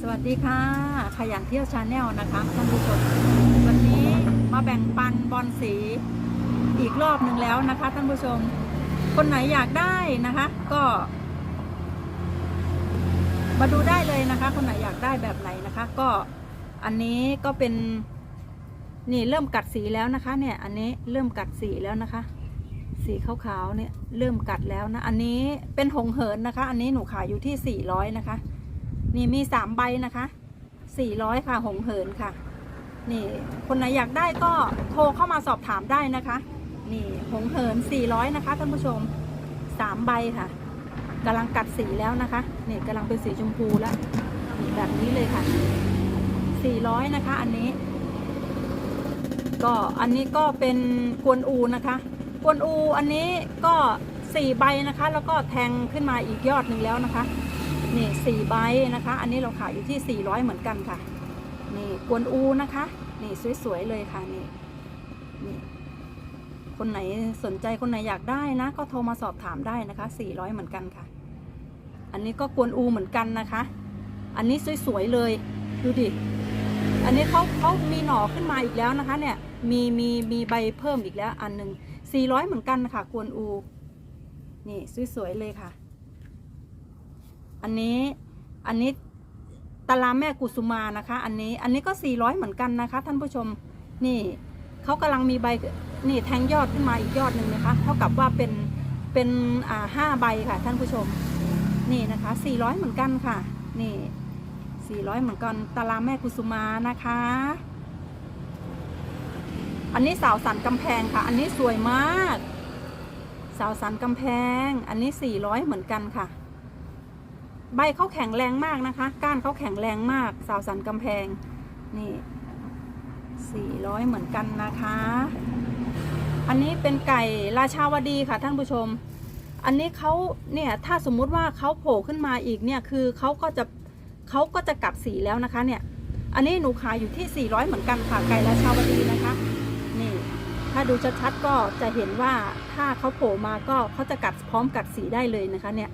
สวัสดีค่ะ ขยันเที่ยวชาแนลนะคะท่านผู้ชมวันนี้มาแบ่งปันบอลสีอีกรอบหนึ่งแล้วนะคะท่านผู้ชม คนไหนอยากได้นะคะ ก็ มาดูได้เลยนะคะ คนไหนอยากได้แบบไหนนะคะ ก็อันนี้ก็เป็นนี่เริ่มกัดสีแล้วนะคะ เนี่ย อันนี้เริ่มกัดสีแล้วนะคะ สีขาวๆเนี่ยเริ่มกัดแล้วนะ อันนี้เป็นหงเหินนะคะ อันนี้หนูขายอยู่ที่400นะคะ นี่มีสามใบนะคะ400ค่ะหงเหินค่ะ นี่คนไหนอยากได้ก็โทรเข้ามาสอบถามได้นะคะ นี่หงเหิน400นะคะท่านผู้ชมสามใบค่ะกำลังกัดสีแล้วนะคะนี่กำลังเป็นสีชมพูแล้วนี่แบบนี้เลยค่ะ400นะคะ อันนี้ ก็อันนี้ก็เป็นกวนอูนะคะกวนอูอันนี้ก็สี่ใบนะคะ แล้วก็แทงขึ้นมาอีกยอดหนึ่งแล้วนะคะ นี่สี่ใบนะคะ อันนี้เราขายอยู่ที่ 400 เหมือนกันค่ะ นี่กวนอูนะคะ นี่สวยๆเลยค่ะนี่นี่คนไหนสนใจคนไหนอยากได้นะ ก็โทรมาสอบถามได้นะคะ 400 เหมือนกันค่ะ อันนี้ก็กวนอูเหมือนกันนะคะ อันนี้สวยๆเลยดูดิอันนี้เขาเขามีหน่อขึ้นมาอีกแล้วนะคะ เนี่ยมีมีมีใบเพิ่มอีกแล้วอันหนึ่ง400 เหมือนกันค่ะ กวนอู นี่สวยๆเลยค่ะ อันนี้อันนี้ตะลาแม่กุสุมานะคะ อันนี้อันนี้ก็ 400 เหมือนกันนะคะ ท่านผู้ชมนี่เขากำลังมีใบนี่แทงยอดขึ้นมาอีกยอดหนึ่งนะคะ เท่ากับว่าเป็นเป็นอ่าห้าใบค่ะ ท่านผู้ชมนี่นะคะ 400 เหมือนกันค่ะ นี่ 400 เหมือนกันตะลาแม่กุสุมานะคะ อันนี้สาวสันกำแพงค่ะ อันนี้สวยมาก สาวสันกำแพง อันนี้ 400 เหมือนกันค่ะ ใบเขาแข็งแรงมากนะคะ ก้านเขาแข็งแรงมาก สาวสันกำแพง นี่ 400 เหมือนกันนะคะ อันนี้เป็นไก่ราชาวดีค่ะท่านผู้ชม อันนี้เขาเนี่ยถ้าสมมุติว่าเขาโผล่ขึ้นมาอีกเนี่ยคือเขาก็จะเขาก็จะกัดสีแล้วนะคะเนี่ย อันนี้หนูขายอยู่ที่ 400 เหมือนกันค่ะไก่ราชาวดีนะคะ นี่ ถ้าดูชัดๆก็จะเห็นว่าถ้าเขาโผล่มาก็เขาจะกัดพร้อมกัดสีได้เลยนะคะเนี่ย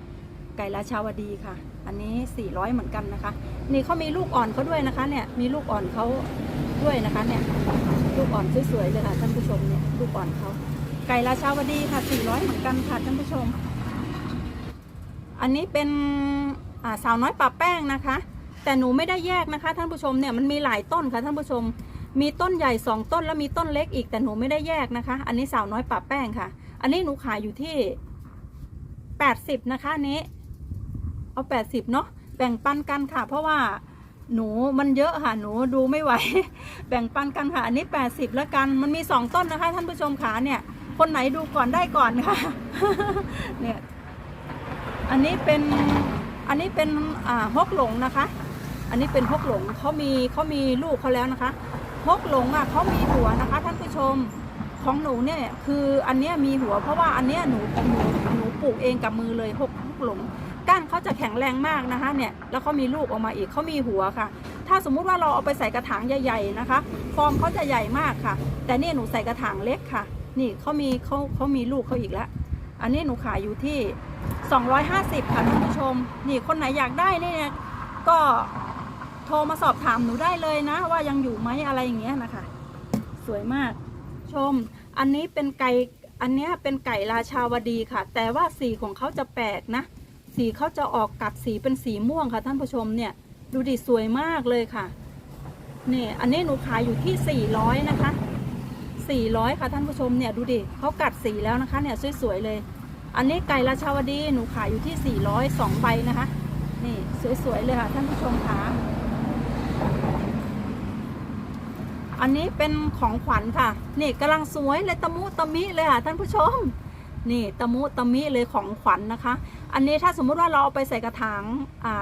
ไก่ราชาวดีค่ะ อันนี้ 400 เหมือนกันนะคะ นี่เขามีลูกอ่อนเขาด้วยนะคะเนี่ยมีลูกอ่อนเขาด้วยนะคะเนี่ยลูกอ่อนสวยๆเลยค่ะท่านผู้ชมเนี่ยลูกอ่อนเขาไก่ราชาวดีค่ะ 400 เหมือนกันค่ะท่านผู้ชม อันนี้เป็นสาวน้อยปะแป้งนะคะ แต่หนูไม่ได้แยกนะคะ ท่านผู้ชมเนี่ยมันมีหลายต้นค่ะท่านผู้ชม มีต้นใหญ่ 2 ต้นแล้วมีต้นเล็กอีกแต่หนูไม่ได้แยกนะคะ อันนี้สาวน้อยปะแป้งค่ะ อันนี้หนูขายอยู่ที่ 80 นะคะอันนี้ เอา80เนาะแบ่งปันกันค่ะ เพราะว่าหนูมันเยอะค่ะ หนูดูไม่ไหว แบ่งปันกันค่ะ อันนี้ 80 แล้วกัน มันมี 2 ต้นนะคะ ท่านผู้ชมขาเนี่ย คนไหนดูก่อนได้ก่อนค่ะ เนี่ย อันนี้เป็น อันนี้เป็น อ่าฮกหลงนะคะ อันนี้เป็นฮกหลงเขามีเขามีลูกเขาแล้วนะคะฮกหลงอะเขามีหัวนะคะ ท่านผู้ชม ของหนูเนี่ย คืออันเนี้ยมีหัว เพราะว่าอันเนี้ยหนูหนูหนูปลูกเองกับมือเลยฮกฮกหลง ก้านเขาจะแข็งแรงมากนะคะเนี่ยแล้วเขามีลูกออกมาอีกเขามีหัวค่ะ ถ้าสมมุติว่าเราเอาไปใส่กระถางใหญ่ๆนะคะฟอร์มเขาจะใหญ่มากค่ะ แต่นี่หนูใส่กระถางเล็กค่ะ นี่เขามีเขาเขามีลูกเขาอีกแล้วอันนี้หนูขายอยู่ที่ 250 ค่ะท่านผู้ชม นี่คนไหนอยากได้เนี่ยก็โทรมาสอบถามหนูได้เลยนะ ว่ายังอยู่ไหมอะไรอย่างเงี้ยนะคะ สวยมากชม อันนี้เป็นไก่อันเนี้ยเป็นไก่ราชาวดีค่ะ แต่ว่าสีของเขาจะแปลกนะ สีเขาจะออกกัดสีเป็นสีม่วงค่ะท่านผู้ชมเนี่ยดูดิสวยมากเลยค่ะนี่อันนี้หนูขายอยู่ที่ 400 นะคะ 400 ค่ะท่านผู้ชมเนี่ยดูดิเขากัดสีแล้วนะคะเนี่ยสวยๆเลย อันนี้ไก่ราชาวดีหนูขายอยู่ที่ 400 2ใบนะคะ นี่สวยๆเลยค่ะท่านผู้ชมคะอันนี้เป็นของขวัญค่ะ นี่กำลังสวยเลยตะมุตะมิเลยค่ะท่านผู้ชม นี่ตะมุตะมิเลยของขวัญนะคะ อันนี้ถ้าสมมุติว่าเราเอาไปใส่กระถาง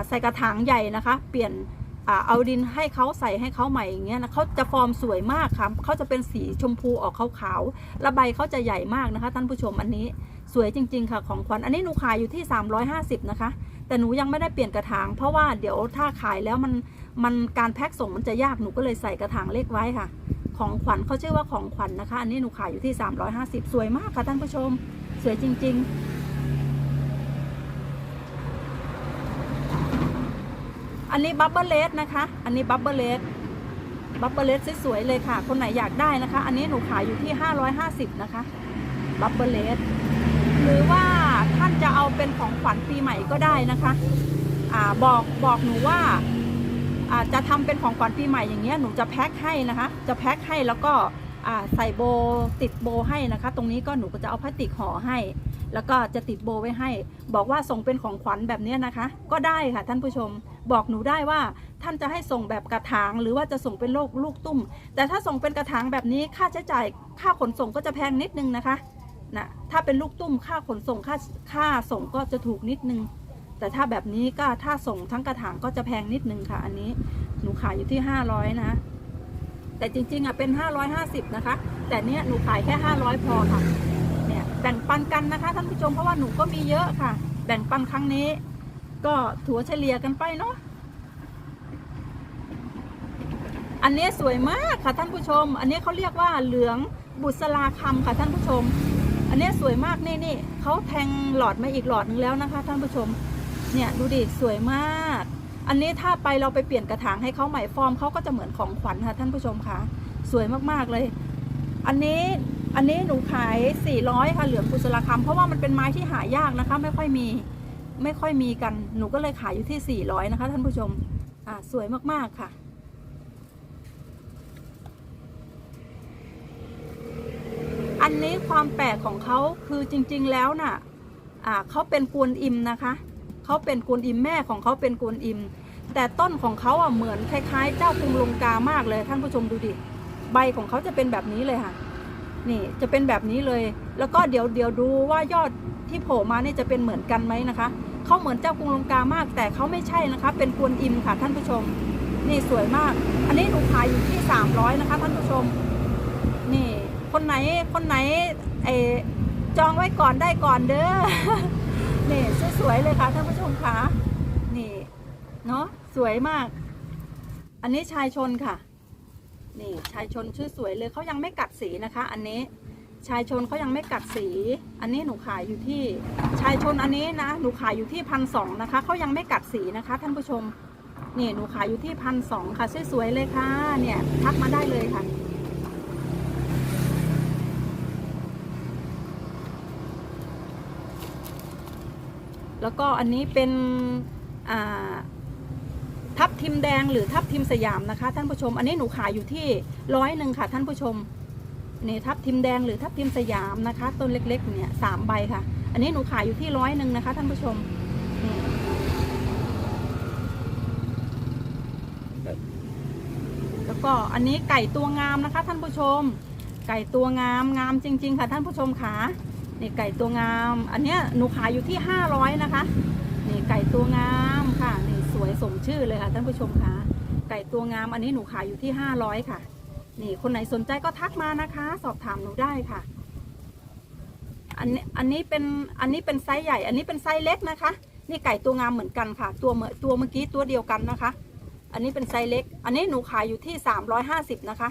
ใส่กระถางใหญ่นะคะ เปลี่ยนอเอาดินให้เขาใส่ให้เขาใหม่อย่างเงี้ยนะเขาจะฟอร์มสวยมากค่ะเขาจะเป็นสีชมพูออกขาวๆและใบเขาจะใหญ่มากนะคะ ท่านผู้ชมอันนี้สวยจริง ๆ ค่ะของขวัญอันนี้หนูขายอยู่ที่ 350 นะคะ แต่หนูยังไม่ได้เปลี่ยนกระถาง เพราะว่าเดี๋ยวถ้าขายแล้วมันมันการแพ็คส่งมันจะยากหนูก็เลยใส่กระถางเล็กไว้ค่ะ ของขวัญเขาชื่อว่าของขวัญนะคะ อันนี้หนูขายอยู่ที่ 350 สวยมากค่ะท่านผู้ชม สวยจริง ๆ อันนี้บับเบิลเลสนะคะ อันนี้บับเบิลเลสบับเบิลเลสสวยๆเลยค่ะ คนไหนอยากได้นะคะ อันนี้หนูขายอยู่ที่ 550 นะคะ บับเบิลเลสหรือว่าท่านจะเอาเป็นของขวัญปีใหม่ก็ได้นะคะอ่าบอกบอกหนูว่าอ่าจะทำเป็นของขวัญปีใหม่อย่างเงี้ยหนูจะแพ็คให้นะคะ จะแพ็คให้แล้วก็อ่าใส่โบติดโบให้นะคะ ตรงนี้ก็หนูก็จะเอาพลาสติกห่อให้ แล้วก็จะติดโบไว้ให้ บอกว่าส่งเป็นของขวัญแบบเนี้ยนะคะ ก็ได้ค่ะท่านผู้ชม บอกหนูได้ว่าท่านจะให้ส่งแบบกระถาง หรือว่าจะส่งเป็นโลกลูกตุ้ม แต่ถ้าส่งเป็นกระถางแบบนี้ค่าใช้จ่ายค่าขนส่งก็จะแพงนิดนึงนะคะนะถ้าเป็นลูกตุ้มค่าขนส่งค่าค่าส่งก็จะถูกนิดนึง แต่ถ้าแบบนี้ก็ถ้าส่งทั้งกระถางก็จะแพงนิดนึงค่ะ อันนี้หนูขายอยู่ที่ 500 นะ แต่จริงๆอะเป็น 550 นะคะ แต่เนี้ยหนูขายแค่ 500 พอค่ะเนี่ยแบ่งปันกันนะคะท่านผู้ชมเพราะว่าหนูก็มีเยอะค่ะ แบ่งปันครั้งนี้ ก็ถัวเฉลี่ยกันไปเนาะอันนี้สวยมากค่ะท่านผู้ชม อันนี้เขาเรียกว่าเหลืองบุษราคำค่ะท่านผู้ชม อันนี้สวยมากนี่นี่เขาแทงหลอดมาอีกหลอดนึงแล้วนะคะ ท่านผู้ชม เนี่ยดูดิสวยมาก อันนี้ถ้าไปเราไปเปลี่ยนกระถางให้เขาใหม่ฟอร์มเขาก็จะเหมือนของขวัญค่ะท่านผู้ชมค่ะ สวยมากๆเลย อันนี้อันนี้หนูขาย400ค่ะเหลืองกุศลคำเพราะว่ามันเป็นไม้ที่หายากนะคะ ไม่ค่อยมี ไม่ค่อยมีกัน หนูก็เลยขายอยู่ที่ 400 นะคะ ท่านผู้ชม อ่าสวยมาก ๆ ค่ะ อันนี้ความแปลกของเขาคือจริง ๆ แล้วน่ะ อ่าเขาเป็นกวนอิมนะคะเขาเป็นกวนอิมแม่ของเขาเป็นกวนอิม แต่ต้นของเขาอะเหมือนคล้าย ๆ เจ้ากรุงลงกามากเลยท่านผู้ชมดูดิ ใบของเขาจะเป็นแบบนี้เลยค่ะนี่จะเป็นแบบนี้เลย แล้วก็เดี๋ยวเดี๋ยวดูว่ายอดที่โผล่มานี่จะเป็นเหมือนกันไหมนะคะ เขาเหมือนเจ้ากรุงลงกามาก แต่เขาไม่ใช่นะคะ เป็นกวนอิมค่ะท่านผู้ชม นี่สวยมาก อันนี้หนูขายอยู่ที่ 300 นะคะท่านผู้ชม นี่ คนไหนคนไหนเออจองไว้ก่อนได้ก่อนเด้อ นี่สวยๆเลยค่ะท่านผู้ชมค่ะ นี่เนาะสวยมาก อันนี้ชายชนค่ะ นี่ชายชนชื่อสวยเลยเขายังไม่กัดสีนะคะ อันนี้ ชายชนเขายังไม่กัดสี อันนี้หนูขายอยู่ที่ชายชนอันนี้นะ หนูขายอยู่ที่พันสองนะคะเขายังไม่กัดสีนะคะ ท่านผู้ชมนี่หนูขายอยู่ที่พันสองค่ะสวยๆเลยค่ะ เนี่ยทักมาได้เลยค่ะแล้วก็อันนี้เป็นทับทิมแดงหรือทับทิมสยามนะคะ ท่านผู้ชม อันนี้หนูขายอยู่ที่ร้อยหนึ่งค่ะท่านผู้ชม นี่ทับทิมแดงหรือทับทิมสยามนะคะ ต้นเล็กๆเนี่ยสามใบค่ะ อันนี้หนูขายอยู่ที่ร้อยหนึ่งนะคะ ท่านผู้ชมแล้วก็อันนี้ไก่ตัวงามนะคะ ท่านผู้ชม ไก่ตัวงามงามจริง ๆ ค่ะ ท่านผู้ชมค่ะนี่ไก่ตัวงาม อันเนี้ยหนูขายอยู่ที่ห้าร้อยนะคะนี่ไก่ตัวงามค่ะนี่สวยสมชื่อเลยค่ะ ท่านผู้ชมคะไก่ตัวงามอันนี้หนูขายอยู่ที่ห้าร้อยค่ะ นี่คนไหนสนใจก็ทักมานะคะ สอบถามหนูได้ค่ะ อันนี้อันนี้เป็นอันนี้เป็นไซส์ใหญ่ อันนี้เป็นไซส์เล็กนะคะ นี่ไก่ตัวงามเหมือนกันค่ะ ตัวเมื่อตัวเมื่อกี้ตัวเดียวกันนะคะ อันนี้เป็นไซส์เล็ก อันนี้หนูขายอยู่ที่สามร้อยห้าสิบนะคะ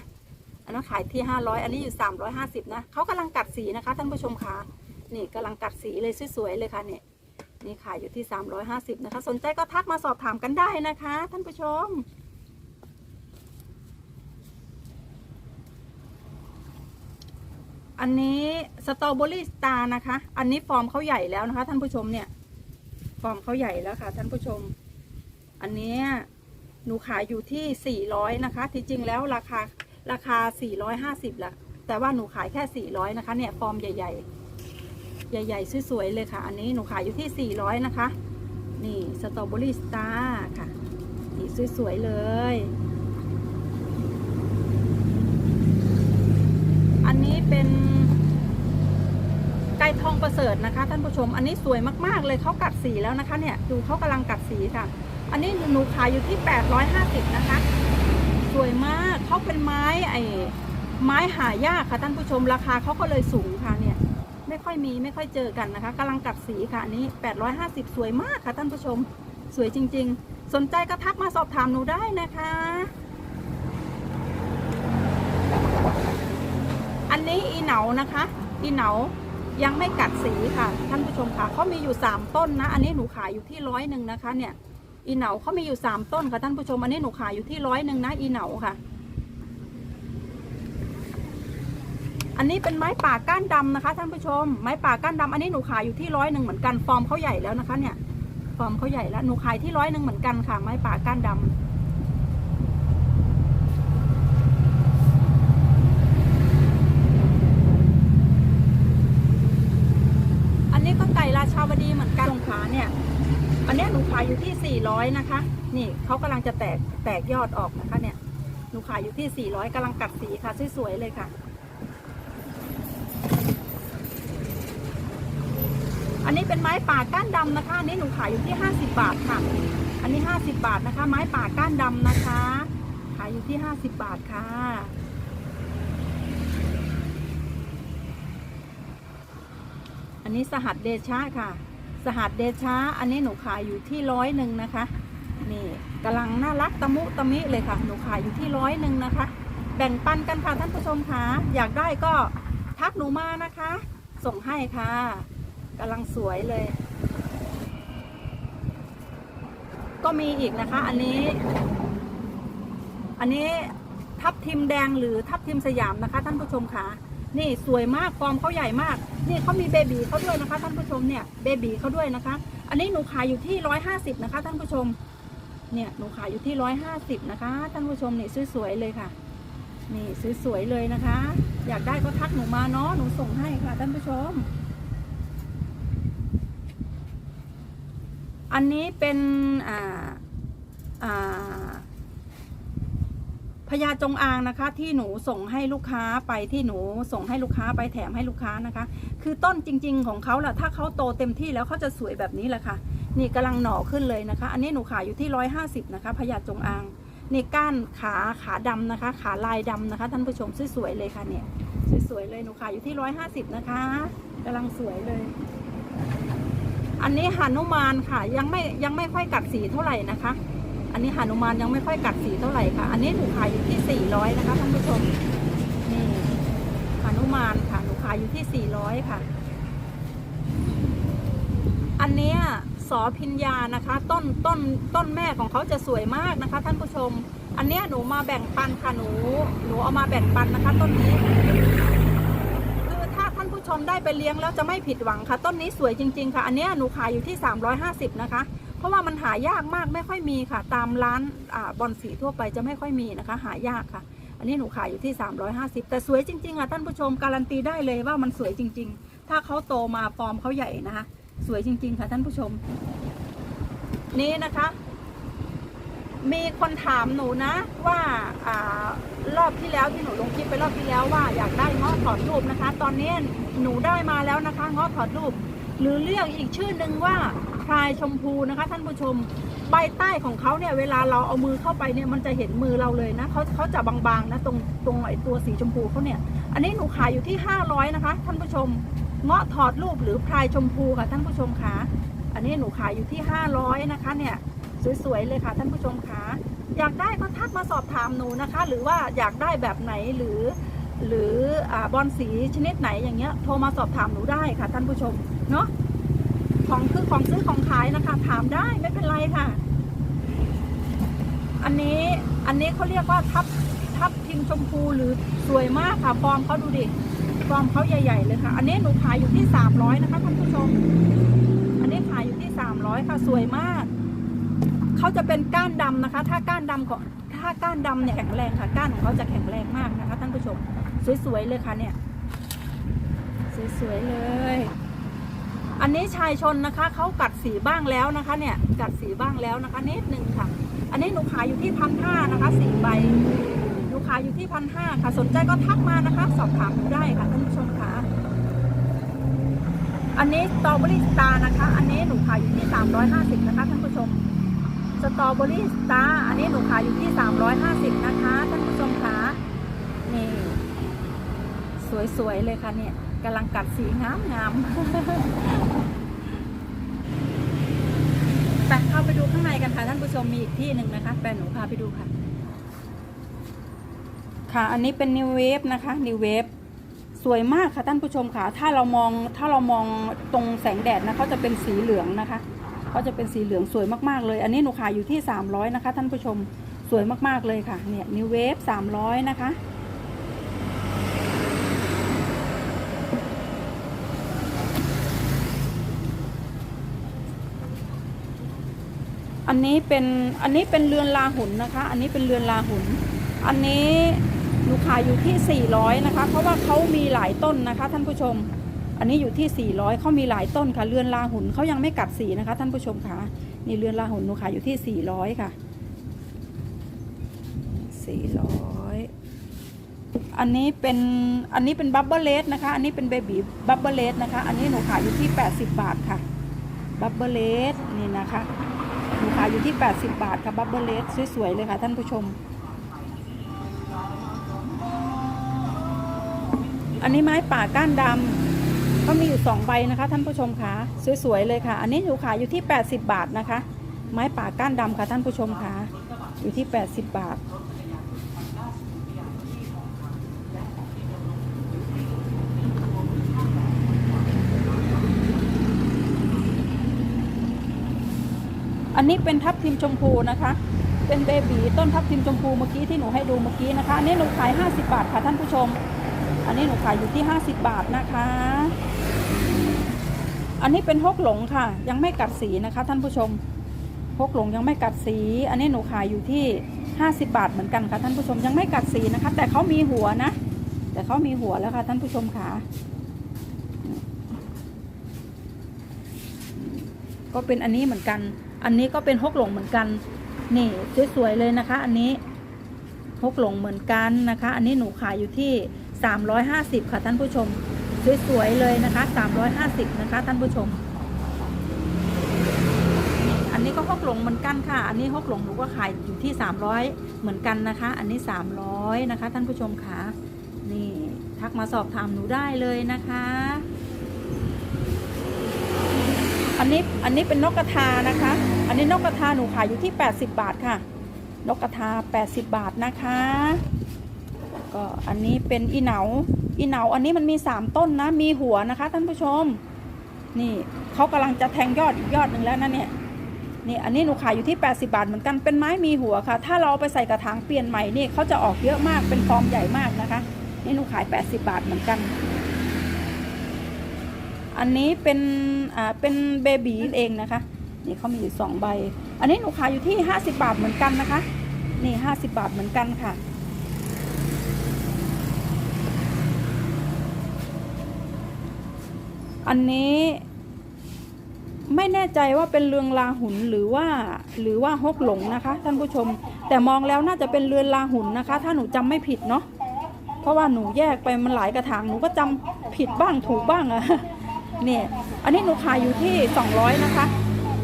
อันนั้นขายที่ห้าร้อยอันนี้อยู่สามร้อยห้าสิบนะเขากำลังกัดสีนะคะท่านผู้ชมคะนี่กำลังกัดสีเลยสวยๆเลยค่ะเนี่ยนี่ขายอยู่ที่ 350 นะคะ สนใจก็ทักมาสอบถามกันได้นะคะ ท่านผู้ชม อันนี้สตรอเบอรี่สตาร์นะคะ อันนี้ฟอร์มเขาใหญ่แล้วนะคะ ท่านผู้ชมเนี่ย ฟอร์มเขาใหญ่แล้วค่ะ ท่านผู้ชม อันนี้หนูขายอยู่ที่ 400 นะคะ ที่จริงแล้วราคาราคา 450แหละแต่ว่าหนูขายแค่ 400 นะคะ เนี่ยฟอร์มใหญ่ ๆ ใหญ่ๆสวยๆเลยค่ะ อันนี้หนูขายอยู่ที่ 400 นะคะ นี่สตรอเบอรี่สตาร์ค่ะนี่สวยๆเลย อันนี้ เป็นไก่ทองประเสริฐนะคะ ท่านผู้ชม อันนี้สวยมากๆเลยเขากัดสีแล้วนะคะ เนี่ยดูเขากำลังกัดสีค่ะ อันนี้หนูขายอยู่ที่ 850 นะคะ สวยมากเขาเป็นไม้ไอ้ไม้หายากค่ะท่านผู้ชมราคาเขาก็เลยสูงค่ะเนี่ย ไม่ค่อยมีไม่ค่อยเจอกันนะคะกำลังกัดสีค่ะอันนี้ 850 สวยมากค่ะท่านผู้ชม สวยจริง ๆ สนใจก็ทักมาสอบถามหนูได้นะคะ อันนี้อีเหนานะคะ อีเหนายังไม่กัดสีค่ะ ท่านผู้ชมค่ะเขามีอยู่ 3 ต้นนะ อันนี้หนูขายอยู่ที่ร้อยหนึ่งนะคะ เนี่ย อีเหนาเขามีอยู่สามต้นค่ะท่านผู้ชม อันนี้หนูขายอยู่ที่ร้อยหนึ่งนะ อีเหนาค่ะ อันนี้เป็นไม้ป่าก้านดำนะคะ ท่านผู้ชม ไม้ป่าก้านดำอันนี้หนูขายอยู่ที่ร้อยหนึ่งเหมือนกัน ฟอร์มเขาใหญ่แล้วนะคะ เนี่ย ฟอร์มเขาใหญ่แล้ว หนูขายที่ร้อยหนึ่งเหมือนกันค่ะ ไม้ป่าก้านดำ อันนี้ก็ไก่ ราชาวดีเหมือนกันสงขาเนี่ย อันนี้หนูขายอยู่ที่ 400 นะคะ นี่เขากำลังจะแตกแตกยอดออกนะคะเนี่ย หนูขายอยู่ที่ 400กำลังกัดสีค่ะสวยๆเลยค่ะ อันนี้เป็นไม้ป่าก้านดำนะคะนนี้หนูขายอยู่ที่ 50 บาทค่ะ อันนี้ 50 บาทนะคะ ไม้ป่าก้านดำนะคะ ขายอยู่ที่ 50 บาทค่ะ นนี้สหัสเดชะค่ะ สหัสเดชะอันนี้หนูขายอยู่ที่ร้อยหนึ่งนะคะ นี่กำลังน่ารักตะมุตะมิเลยค่ะ หนูขายอยู่ที่ร้อยหนึ่งนะคะ แบ่งปันกันค่ะท่านผู้ชมค่ะ อยากได้ก็ทักหนูมานะคะ ส่งให้ค่ะกำลังสวยเลย ก็มีอีกนะคะ อันนี้ อันนี้ทับทิมแดงหรือทับทิมสยามนะคะ ท่านผู้ชมค่ะ นี่สวยมากฟอร์มเขาใหญ่มาก นี่เขามีเบบีเขาด้วยนะคะท่านผู้ชมเนี่ยเบบีเขาด้วยนะคะ อันนี้หนูขายอยู่ที่ร้อยห้าสิบนะคะท่านผู้ชม เนี่ยหนูขายอยู่ที่ร้อยห้าสิบนะคะท่านผู้ชมนี่สวยๆเลยค่ะ นี่สวยๆเลยนะคะ อยากได้ก็ทักหนูมาเนาะหนูส่งให้ค่ะท่านผู้ชม อันนี้เป็นอ่าอ่า พญาจงอางนะคะ ที่หนูส่งให้ลูกค้าไปที่หนูส่งให้ลูกค้าไปแถมให้ลูกค้านะคะ คือต้นจริง ๆ ของเขาแหละถ้าเขาโตเต็มที่แล้วเขาจะสวยแบบนี้แหละค่ะ นี่กำลังหน่อขึ้นเลยนะคะ อันนี้หนูขายอยู่ที่ร้อยห้าสิบนะคะพญาจงอางนี่ก้านขาขาดำนะคะ ขาลายดำนะคะ ท่านผู้ชมสวยๆเลยค่ะเนี่ยสวยๆเลยหนูขายอยู่ที่ร้อยห้าสิบนะคะกำลังสวยเลย อันนี้หานุมานค่ะยังไม่ยังไม่ค่อยกัดสีเท่าไหร่นะคะ อันนี้หานุมานยังไม่ค่อยกัดสีเท่าไหร่ค่ะ อันนี้หนูขายอยู่ที่ 400 นะคะท่านผู้ชม นี่หานุมานค่ะ หนูขายอยู่ที่ 400 ค่ะ อันเนี้ยสอพิญญานะคะ ต้นต้นต้นแม่ของเขาจะสวยมากนะคะ ท่านผู้ชม อันเนี้ยหนูมาแบ่งปันค่ะหนู หนูเอามาแบ่งปันนะคะ ต้นนี้คือถ้าท่านผู้ชมได้ไปเลี้ยงแล้วจะไม่ผิดหวังค่ะ ต้นนี้สวยจริง ๆ ค่ะ อันเนี้ยหนูขายอยู่ที่ 350 นะคะ เพราะว่ามันหายากมากไม่ค่อยมีค่ะ ตามร้านอบอลสีทั่วไปจะไม่ค่อยมีนะคะ หายากค่ะ อันนี้หนูขายอยู่ที่ 350 แต่สวยจริงๆอะท่านผู้ชมการันตีได้เลยว่ามันสวยจริง ๆ ถ้าเขาโตมาฟอร์มเขาใหญ่นะคะ สวยจริง ๆ ค่ะท่านผู้ชม นี่นะคะ มีคนถามหนูนะว่าอารอบที่แล้วที่หนูลงคลิปไปรอบที่แล้วว่าอยากได้งาะถอดรูปนะคะ ตอนนี้หนูได้มาแล้วนะคะงาะถอดรูป หรือเรียกอีกชื่อหนึ่งว่าพลายชมพูนะคะ ท่านผู้ชมใบใต้ของเขาเนี่ยเวลาเราเอามือเข้าไปเนี่ยมันจะเห็นมือเราเลยนะเขาเขาจะบางๆนะตรงตรงไอตัวสีชมพูเขาเนี่ย อันนี้หนูขายอยู่ที่ 500 นะคะ ท่านผู้ชมเงาะถอดรูปหรือพลายชมพูค่ะท่านผู้ชมคะอันนี้หนูขายอยู่ที่ 500 นะคะเนี่ยสวยๆเลยค่ะท่านผู้ชมคะอยากได้ก็ทักมาสอบถามหนูนะคะ หรือว่าอยากได้แบบไหนหรือ หรืออบอลสีชนิดไหนอย่างเงี้ยโทรมาสอบถามหนูได้ค่ะท่านผู้ชม เนาะของคือของซื้อของขายนะคะ ถามได้ไม่เป็นไรค่ะ อันนี้อันนี้เขาเรียกว่าทับทับทิมชมพูหรือสวยมากค่ะฟอร์มเขาดูดิฟอร์มเขาใหญ่ ๆ เลยค่ะ อันนี้หนูขายอยู่ที่300นะคะท่านผู้ชม อันนี้ขายอยู่ที่300ค่ะ สวยมากเขาจะเป็นก้านดำนะคะ ถ้าก้านดำก็ถ้าก้านดำเนี่ยแข็งแรงค่ะ ก้านของเขาจะแข็งแรงมากนะคะท่านผู้ชม สวยๆเลยค่ะเนี่ย สวยๆเลย อันนี้ชายชนนะคะเขากัดสีบ้างแล้วนะคะเนี่ยกัดสีบ้างแล้วนะคะนิดหนึ่งค่ะ อันนี้หนูขายอยู่ที่พันห้านะคะสี่ใบหนูขายอยู่ที่พันห้าค่ะ สนใจก็ทักมานะคะ สอบถามได้ค่ะท่านผู้ชมค่ะอันนี้สตรอเบอรี่สตาร์นะคะ อันนี้หนูขายอยู่ที่350นะคะท่านผู้ชมสตรอเบอรี่สตาร์อันนี้หนูขายอยู่ที่350นะคะท่านผู้ชมคะนี่สวยๆเลยค่ะเนี่ย กำลังกัดสีงามงามๆไปเข้าไปดูข้างในกันค่ะท่านผู้ชมมีอีกที่หนึ่งนะคะแฟนหนูพาไปดูค่ะ ค่ะ อันนี้เป็น New Wave นะคะ New Wave สวยมากค่ะท่านผู้ชมค่ะ ถ้าเรามองถ้าเรามองตรงแสงแดดนะเขาจะเป็นสีเหลืองนะคะก็จะเป็นสีเหลืองสวยมากๆเลย อันนี้หนูขายอยู่ที่ 300 นะคะ ท่านผู้ชมสวยมากๆเลยค่ะเนี่ยนิวเวฟ300 นะคะ อันนี้เป็นอันนี้เป็นเรือนลาหุนนะคะ อันนี้เป็นเรือนลาหุน อันนี้หนูขายอยู่ที่ 400 นะคะ เพราะว่าเขามีหลายต้นนะคะ ท่านผู้ชม อันนี้อยู่ที่ 400เขามีหลายต้นค่ะ เรือนลาหุนเขายังไม่กัดสีนะคะ ท่านผู้ชมค่ะนี่เรือนลาหุนหนูขายอยู่ที่ 400 ค่ะ 400 อันนี้เป็นอันนี้เป็นบับเบิลเลสนะคะ อันนี้เป็นเบบีบับเบิลเลสนะคะ อันนี้หนูขายอยู่ที่ 80 บาทค่ะ บับเบิลเลสนี่นะคะ หนูขายอยู่ที่ 80 บาทค่ะบับเบิลเลสสวยๆเลยค่ะท่านผู้ชม อันนี้ไม้ป่าก้านดำก็มีอยู่ 2 ใบนะคะ ท่านผู้ชมค่ะสวยๆเลยค่ะ อันนี้หนูขายอยู่ที่ 80 บาทนะคะ ไม้ป่าก้านดำค่ะท่านผู้ชมค่ะอยู่ที่ 80 บาท อันนี้เป็นทับทิมชมพูนะคะ เป็นเบบีต้นทับทิมชมพูเมื่อกี้ที่หนูให้ดูเมื่อกี้นะคะอันนี้หนูขาย 50 บาทค่ะท่านผู้ชม อันนี้หนูขายอยู่ที่ 50 บาทนะคะ อันนี้เป็นฮกหลงค่ะ ยังไม่กัดสีนะคะท่านผู้ชมฮกหลงยังไม่กัดสี อันนี้หนูขายอยู่ที่ 50 บาทเหมือนกันค่ะท่านผู้ชมยังไม่กัดสีนะคะ แต่เขามีหัวนะ แต่เขามีหัวแล้วค่ะท่านผู้ชมค่ะก็เป็นอันนี้เหมือนกัน อันนี้ก็เป็นฮกหลงเหมือนกัน นี่สวยๆเลยนะคะ อันนี้ฮกหลงเหมือนกันนะคะ อันนี้หนูขายอยู่ที่ 350 ค่ะท่านผู้ชม สวยๆเลยนะคะ 350 นะคะ ท่านผู้ชม อันนี้ก็ฮกหลงเหมือนกันค่ะ อันนี้ฮกหลงหนูก็ขายอยู่ที่ 300 เหมือนกันนะคะ อันนี้ 300 นะคะ ท่านผู้ชมค่ะนี่ทักมาสอบถามหนูได้เลยนะคะ อันนี้อันนี้เป็นนกกระทานะคะ อันนี้นกกระทาหนูขายอยู่ที่ 80 บาทค่ะ นกกระทา 80 บาทนะคะ ก็อันนี้เป็นอีเหนา อีเหนาอันนี้มันมี 3 ต้นนะ มีหัวนะคะท่านผู้ชม นี่เขากำลังจะแทงยอดอีกยอดหนึ่งแล้วนะเนี่ย นี่อันนี้หนูขายอยู่ที่ 80 บาทเหมือนกัน เป็นไม้มีหัวค่ะ ถ้าเราเอาไปใส่กระถางเปลี่ยนใหม่นี่เขาจะออกเยอะมาก เป็นฟอร์มใหญ่มากนะคะ นี่หนูขาย 80 บาทเหมือนกัน อันนี้เป็นอ่าเป็นเบบีเองนะคะนี่เขามีอยู่สองใบ อันนี้หนูขายอยู่ที่50บาทเหมือนกันนะคะ นี่50บาทเหมือนกันค่ะ อันนี้ไม่แน่ใจว่าเป็นเรืองลาหุนหรือว่าหรือว่าฮกหลงนะคะ ท่านผู้ชม แต่มองแล้วน่าจะเป็นเรือนลาหุนนะคะ ถ้าหนูจำไม่ผิดเนาะเพราะว่าหนูแยกไปมันหลายกระถางหนูก็จำผิดบ้างถูกบ้างอะ เนี่ยอันนี้หนูขายอยู่ที่ 200 นะคะ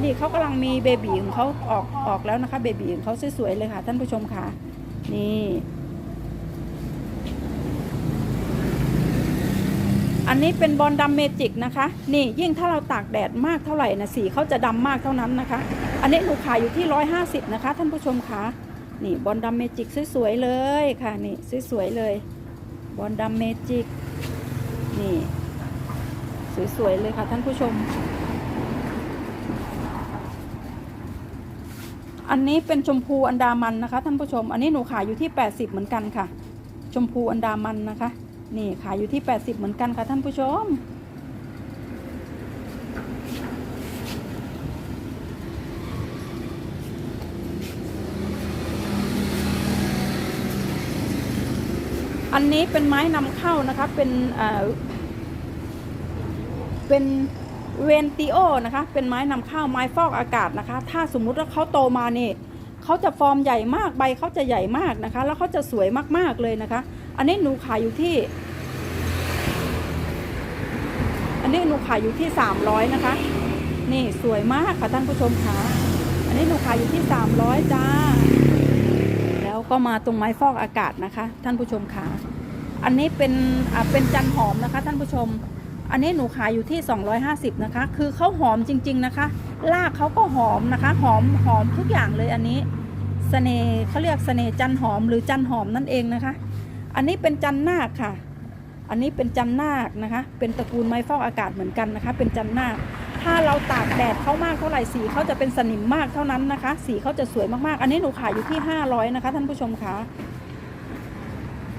นี่เขากำลังมีเบบีของเขาออกออกแล้วนะคะเบบีของเขาสวยๆเลยค่ะ ท่านผู้ชมค่ะ นี่ อันนี้เป็นบอลดำเมจิกนะคะ นี่ยิ่งถ้าเราตากแดดมากเท่าไหร่นะสีเขาจะดำมากเท่านั้นนะคะ อันนี้หนูขายอยู่ที่ 150 นะคะ ท่านผู้ชมค่ะนี่บอลดำเมจิกสวยๆเลยค่ะ นี่สวยๆเลย บอลดำเมจิกนี่ สวย ๆ เลยค่ะท่านผู้ชม อันนี้เป็นชมพูอันดามันนะคะ ท่านผู้ชม อันนี้หนูขายอยู่ที่ 80 เหมือนกันค่ะ ชมพูอันดามันนะคะ นี่ขายอยู่ที่ 80 เหมือนกันค่ะท่านผู้ชม อันนี้เป็นไม้นำเข้านะคะ เป็น เป็นเวนติโอนะคะ เป็นไม้นำเข้าวไม้ฟอกอากาศนะคะ ถ้าสมมุติว่าเขาโตมาเนี่ยเขาจะฟอร์มใหญ่มากใบเขาจะใหญ่มากนะคะ แล้วเขาจะสวยมากๆเลยนะคะ อันนี้หนูขายอยู่ที่ อันนี้หนูขายอยู่ที่300นะคะ นี่สวยมากค่ะท่านผู้ชมค่ะอันนี้หนูขายอยู่ที่300จ้าแล้วก็มาตรงไม้ฟอกอากาศนะคะ ท่านผู้ชมค่ะอันนี้เป็นอ่าเป็นจันหอมนะคะ ท่านผู้ชม อันนี้หนูขายอยู่ที่ 250 นะคะ คือเขาหอมจริง ๆนะคะรากเขาก็หอมนะคะ หอมหอมทุกอย่างเลยอันนี้สเสน่ห์เขาเรียกเสน่ห์จันหอมหรือจันหอมนั่นเองนะคะ อันนี้เป็นจันนาคค่ะ อันนี้เป็นจันนาคนะคะ เป็นตระกูลไม้ฟอกอากาศเหมือนกันนะคะ เป็นจันนาค ถ้าเราตากแดดเขามากเท่าไหร่สีเขาจะเป็นสนิมมากเท่านั้นนะคะ สีเขาจะสวยมากๆ อันนี้หนูขายอยู่ที่ 500 นะคะ ท่านผู้ชมคะ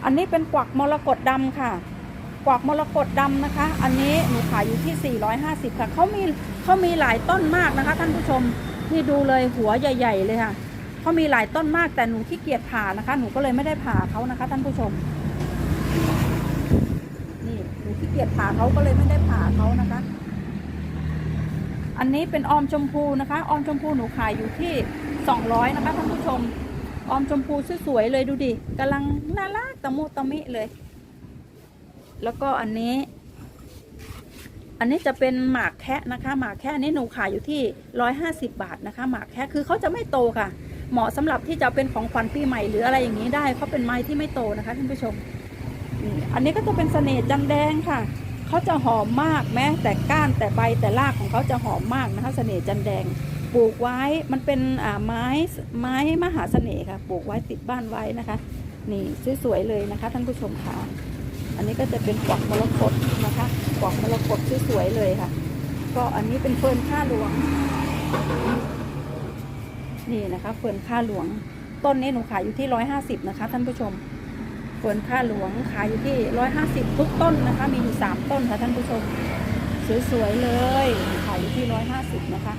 อันนี้เป็นกวักมรกตดำค่ะ กวักมรกตดำนะคะ อันนี้หนูขายอยู่ที่ 450 ค่ะเขามีเขามีหลายต้นมากนะคะ ท่านผู้ชมนี่ดูเลยหัวใหญ่ ๆ เลยค่ะเขามีหลายต้นมากแต่หนูขี้เกียจผ่านะคะ หนูก็เลยไม่ได้ผ่าเขานะคะ ท่านผู้ชม นี่หนูขี้เกียจผ่าเขาก็เลยไม่ได้ผ่าเขานะคะ อันนี้เป็นออมชมพูนะคะออมชมพูหนูขายอยู่ที่ 200 นะคะท่านผู้ชมออมชมพูสวยๆเลยดูดิกำลังน่ารักตะมุตะมิเลย แล้วก็อันนี้ อันนี้จะเป็นหมากแคะนะคะหมากแคะนี้หนูขายอยู่ที่150บาทนะคะ หมากแคะคือเขาจะไม่โตค่ะ เหมาะสำหรับที่จะเป็นของขวัญปีใหม่หรืออะไรอย่างนี้ได้เขาเป็นไม้ที่ไม่โตนะคะท่านผู้ชมอันนี้ก็จะเป็นเสน่ห์จันแดงค่ะเขาจะหอมมากแม้แต่ก้านแต่ใบแต่รากของเขาจะหอมมากนะคะ เสน่ห์จันแดงปลูกไว้มันเป็นไม้ไม้มหาเสน่ห์ค่ะปลูกไว้ติดบ้านไว้นะคะ นี่สวยๆเลยนะคะ ท่านผู้ชมค่ะ อันนี้ก็จะเป็นกวักมรกตนะคะกวักมรกตสวยๆเลยค่ะ ก็อันนี้เป็นเฟิร์นข้าหลวง นี่นะคะเฟิร์นข้าหลวง ต้นนี้หนูขายอยู่ที่ร้อยห้าสิบนะคะ ท่านผู้ชมเฟิร์นข้าหลวงขายอยู่ที่ร้อยห้าสิบทุกต้นนะคะ มีอยู่สามต้นค่ะท่านผู้ชม สวยๆเลยขายอยู่ที่ร้อยห้าสิบนะคะ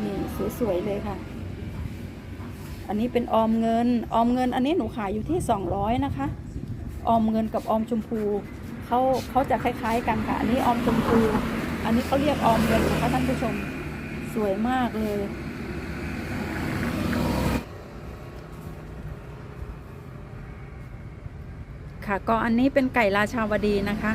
นี่สวยๆเลยค่ะ อันนี้เป็นออมเงิน ออมเงิน อันนี้หนูขายอยู่ที่สองร้อยนะคะ ออมเงินกับออมชมพูเขาเขาจะคล้าย ๆ กันค่ะ อันนี้ออมชมพู อันนี้เขาเรียกออมเงินนะคะท่านผู้ชมสวยมากเลย ค่ะก็อันนี้เป็นไก่ราชาวดีนะคะ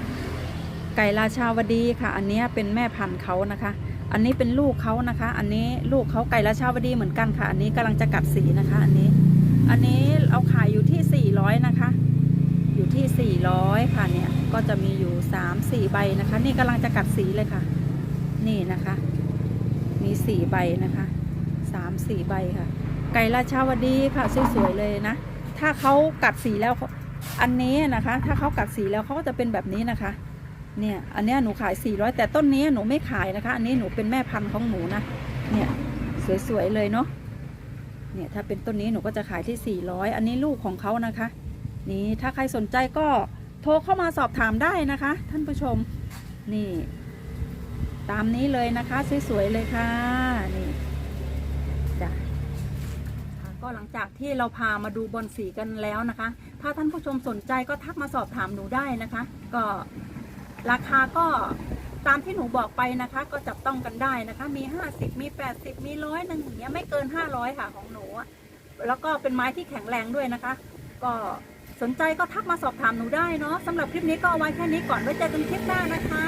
ไก่ราชาวดีค่ะ อันนี้เป็นแม่พันธุ์เขานะคะ อันนี้เป็นลูกเขานะคะ อันนี้ลูกเขาไก่ราชาวดีเหมือนกันค่ะ อันนี้กำลังจะกัดสีนะคะ อันนี้ อันนี้เอาขายอยู่ที่ 400 นะคะ ที่ 400 ค่ะเนี่ยก็จะมีอยู่ 3 4 ใบนะคะ นี่กำลังจะกัดสีเลยค่ะ นี่นะคะ มี 4 ใบนะคะ 3 4 ใบค่ะ ไก่ราชาวดีค่ะสวยๆเลยนะ ถ้าเขากัดสีแล้วอันนี้นะคะ ถ้าเขากัดสีแล้วเขาก็จะเป็นแบบนี้นะคะ เนี่ยอันนี้หนูขาย 400 แต่ต้นนี้หนูไม่ขายนะคะ อันนี้หนูเป็นแม่พันธุ์ของหนูนะ เนี่ยสวยๆเลยเนาะเนี่ยถ้าเป็นต้นนี้หนูก็จะขายที่ 400 อันนี้ลูกของเขานะคะ นี่ถ้าใครสนใจก็โทรเข้ามาสอบถามได้นะคะ ท่านผู้ชมนี่ ตามนี้เลยนะคะสวยๆเลยค่ะนี่จ้ะก็หลังจากที่เราพามาดูบอลสีกันแล้วนะคะ ถ้าท่านผู้ชมสนใจก็ทักมาสอบถามหนูได้นะคะ ก็ราคาก็ตามที่หนูบอกไปนะคะ ก็จับต้องกันได้นะคะ มี 50 มี 80 มีร้อยหนึ่งอย่างเงี้ยไม่เกิน 500 ค่ะของหนูแล้วก็เป็นไม้ที่แข็งแรงด้วยนะคะ ก็ สนใจก็ทักมาสอบถามหนูได้เนาะสำหรับคลิปนี้ก็เอาไว้แค่นี้ก่อนไว้เจอกันคลิปหน้านะคะ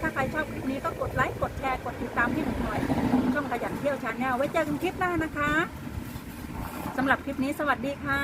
ถ้าใครชอบคลิปนี้ก็กดไลค์กดแชร์กดติดตามให้หนูหน่อยช่องขยันเที่ยวชาแนลไว้เจอกันคลิปหน้านะคะสำหรับคลิปนี้สวัสดีค่ะ